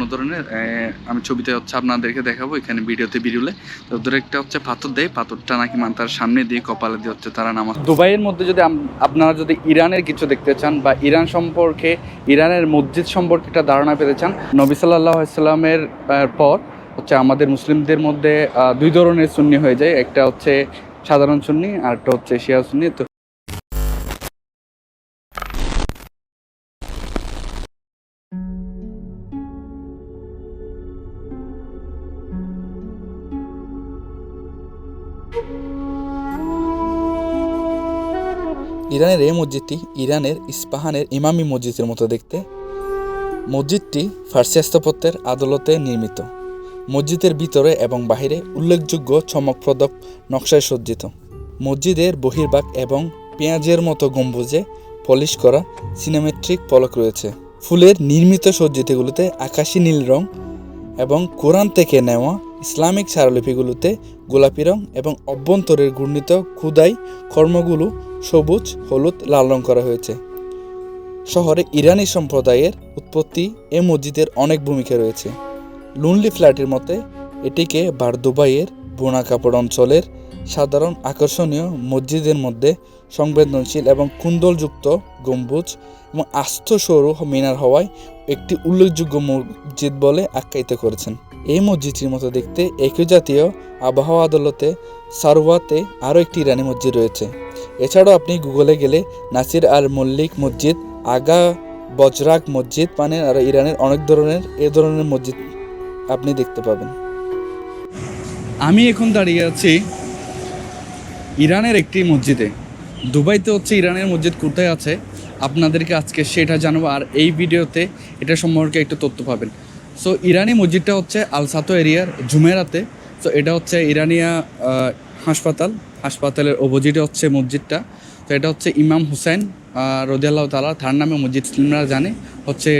অন্য ধরনের আমি ছবিতে হচ্ছে আপনাদেরকে দেখাবো এখানে ভিডিওতে, ভিডিওলে। তো একটা হচ্ছে পাথর দেয়, পাথরটা নাকি মাথার সামনে দিয়ে কপালে দিয়ে হচ্ছে তারা নামাজ দুবাইয়ের মধ্যে যদি আপনারা যদি ইরানের কিছু দেখতে চান বা ইরান সম্পর্কে, ইরানের মসজিদ সম্পর্কে একটা ধারণা পেতে চান, নবী সাল্লাহ পর হচ্ছে আমাদের মুসলিমদের মধ্যে দুই ধরনের সুন্নি হয়ে যায়। একটা হচ্ছে সাধারণ সুন্নি আর একটা হচ্ছে শিয়া সুন্নি। তো ইরানের এই মসজিদটি ইরানের ইস্পাহানের ইমামি মসজিদের মতো দেখতে। মসজিদটি ফার্সি স্থাপত্যের আদালতে নির্মিত। মসজিদের ভিতরে এবং বাহিরে উল্লেখযোগ্য চমকপ্রদ নকশায় সজ্জিত। মসজিদের বহির্ভাগ এবং পেঁয়াজের মতো গম্বুজে পলিশ করা সিনেমেট্রিক পলক রয়েছে। ফুলের নির্মিত সজ্জিতগুলোতে আকাশি নীল রং এবং কোরআন থেকে নেওয়া ইসলামিক সারলিপিগুলোতে গোলাপি রং এবং অভ্যন্তরের ঘূর্ণিত খুদাই কর্মগুলো সবুজ, হলুদ, লাল রং করা হয়েছে। শহরে ইরানি সম্প্রদায়ের উৎপত্তি এ মসজিদের অনেক ভূমিকা রয়েছে। লুনলি ফ্ল্যাটের মতে, এটিকে বার দুবাইয়ের বোনা কাপড় অঞ্চলের সাধারণ আকর্ষণীয় মসজিদের মধ্যে সংবেদনশীল এবং কুন্দলযুক্ত গম্বুজ এবং আস্ত সরু মিনার হওয়ায় একটি উল্লেখযোগ্য মসজিদ বলে আখ্যায়িত করেছেন। এই মসজিদটির মতো দেখতে একই জাতীয় আবহাওয়া আদালতে সারওয়াতে আরও একটি ইরানি মসজিদ রয়েছে। এছাড়াও আপনি গুগলে গেলে নাসির আল মল্লিক মসজিদ, আগা বজরাক মসজিদ পানের আর ইরানের অনেক ধরনের, এ ধরনের মসজিদ আপনি দেখতে পাবেন। আমি এখন দাঁড়িয়ে আছি ইরানের একটি মসজিদে। দুবাইতে হচ্ছে ইরানের মসজিদ কোথায় আছে? আপনাদেরকে আজকে সেটা জানব। আর এই ভিডিওতে এটা সম্পর্কে একটু তথ্য পাবেন। সো ইরানি মসজিদটা হচ্ছে আলসাতো এরিয়ার জুমেরাতে। সো এটা হচ্ছে ইরানিয়া হাসপাতাল। হাসপাতালের অপোজিটে হচ্ছে মসজিদটা। তো এটা হচ্ছে ইমাম হুসেন রদিয়াল্লাহ তালা তার নামে মসজিদ। মুসলিমরা জানে হচ্ছে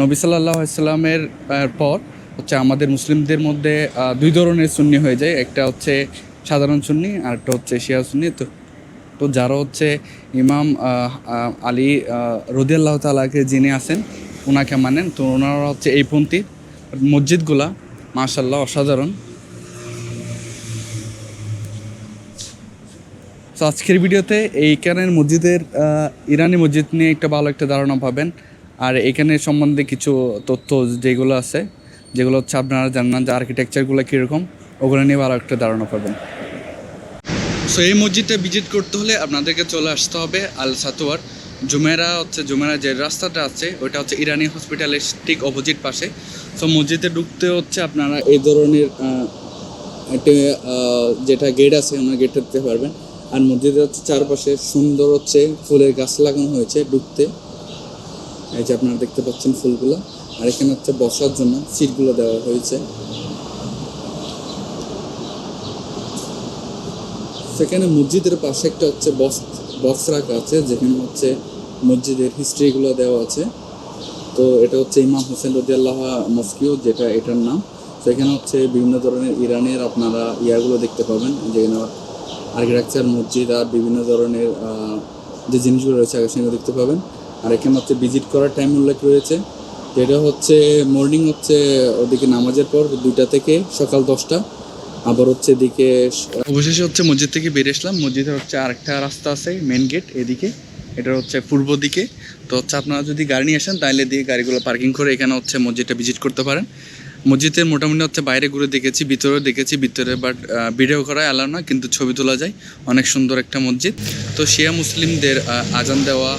নবী সাল্লাহ সাল্লামের পর হচ্ছে আমাদের মুসলিমদের মধ্যে দুই ধরনের সুন্নি হয়ে যায়। একটা হচ্ছে সাধারণ সুন্নি, আর একটা হচ্ছে শিয়া সুন্নি। তো তো যারা হচ্ছে ইমাম আলী রদিয়াল্লাহ তালাকে যিনি আছেন ওনাকে মানেন, তো ওনারা হচ্ছে এই পন্থী। মসজিদগুলা মাশাল্লাহ অসাধারণ। তো আজকের ভিডিওতে এইখানের মসজিদের ইরানি মসজিদ নিয়ে একটা ভালো একটা ধারণা পাবেন। আর এখানে সম্বন্ধে কিছু তথ্য যেগুলো আছে, যেগুলো হচ্ছে আপনারা জানান যে আর্কিটেকচারগুলো কীরকম। ওগুলো নিয়ে আরও একটা ধারণা পাবেন। সো এই মসজিদটা ভিজিট করতে হলে আপনাদেরকে চলে আসতে হবে আল সাতোয়ার। জুমেরা হচ্ছে, জুমেরা যে রাস্তাটা আছে ওটা হচ্ছে ইরানি হসপিটালের ঠিক অপোজিট পাশে। সো মসজিদে ঢুকতে হচ্ছে আপনারা এই ধরনের একটা যেটা গেট আছে ওনার গেট ঢুকতে পারবেন। আর মসজিদের হচ্ছে চারপাশে সুন্দর হচ্ছে ফুলের গাছ লাগানো হয়েছে ঢুকতে। এই যে আপনারা দেখতে পাচ্ছেন ফুলগুলো। আর এখানে হচ্ছে বসার জন্য সিটগুলো দেওয়া হয়েছে। সেখানে মসজিদের পাশে একটা হচ্ছে বক্স বক্স রাখা আছে, যেখানে হচ্ছে মসজিদের হিস্ট্রিগুলো দেওয়া আছে। তো এটা হচ্ছে ইমাম হোসেন রদিয়াল্লাহ মস্কিউ, যেটা এটার নাম। সেখানে হচ্ছে বিভিন্ন ধরনের ইরানের আপনারা ইয়াগুলো দেখতে পাবেন, যেখানে আর্কিটেকচার, মসজিদ আর বিভিন্ন ধরনের যে জিনিসগুলো রয়েছে সেগুলো দেখতে পাবেন। আর এখানে হচ্ছে ভিজিট করার টাইম উল্লেখ রয়েছে, যেটা হচ্ছে মর্নিং হচ্ছে ওদিকে নামাজের পর দুইটা থেকে সকাল দশটা। আবার হচ্ছে এদিকে অবশেষে হচ্ছে মসজিদ থেকে বেরিয়ে আসলাম। মসজিদে হচ্ছে আরেকটা রাস্তা আছে মেন গেট এদিকে। এটা হচ্ছে পূর্ব দিকে। তো হচ্ছে আপনারা যদি গাড়ি নিয়ে আসেন, তাহলে দিয়ে গাড়িগুলো পার্কিং করে এখানে হচ্ছে মসজিদটা ভিজিট করতে পারেন। মসজিদের মোটামুটি হচ্ছে বাইরে ঘুরে দেখেছি, ভিতরেও দেখেছি। ভিতরে বাট ভিডিও করা অ্যালাউ না, কিন্তু ছবি তোলা যায়। অনেক সুন্দর একটা মসজিদ। তো শিয়া মুসলিমদের আজান দেওয়া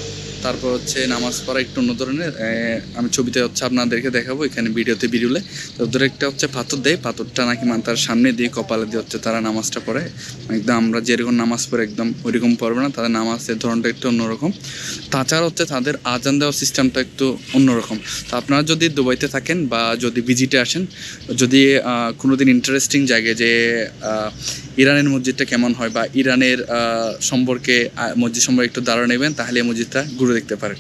তারপর হচ্ছে নামাজ পড়া একটু অন্য ধরনের আমি ছবিতে হচ্ছে আপনাদেরকে দেখাবো এখানে ভিডিওতে ভিডিওলে। তো একটা হচ্ছে পাথর দেয় পাথরটা নাকি মাথার সামনে দিয়ে কপালে দিয়ে হচ্ছে তারা নামাজটা পড়ে। একদম আমরা যেরকম নামাজ পড়ে একদম ওইরকম পড়বে না তাদের নামাজের ধরনটা একটু অন্যরকম। তাছাড়া হচ্ছে তাদের আজান দেওয়ার সিস্টেমটা একটু অন্যরকম। তো আপনারা যদি দুবাইতে থাকেন বা যদি ভিজিটে আসেন যদি আহ, কোনোদিন ইন্টারেস্টিং জায়গায় যে ইরানের মসজিদটা কেমন হয় বা ইরানের সম্পর্কে মসজিদ সম্পর্কে একটু ধারণা নেবেন, তাহলে এই মসজিদটা ঘুরে দেখতে পারেন।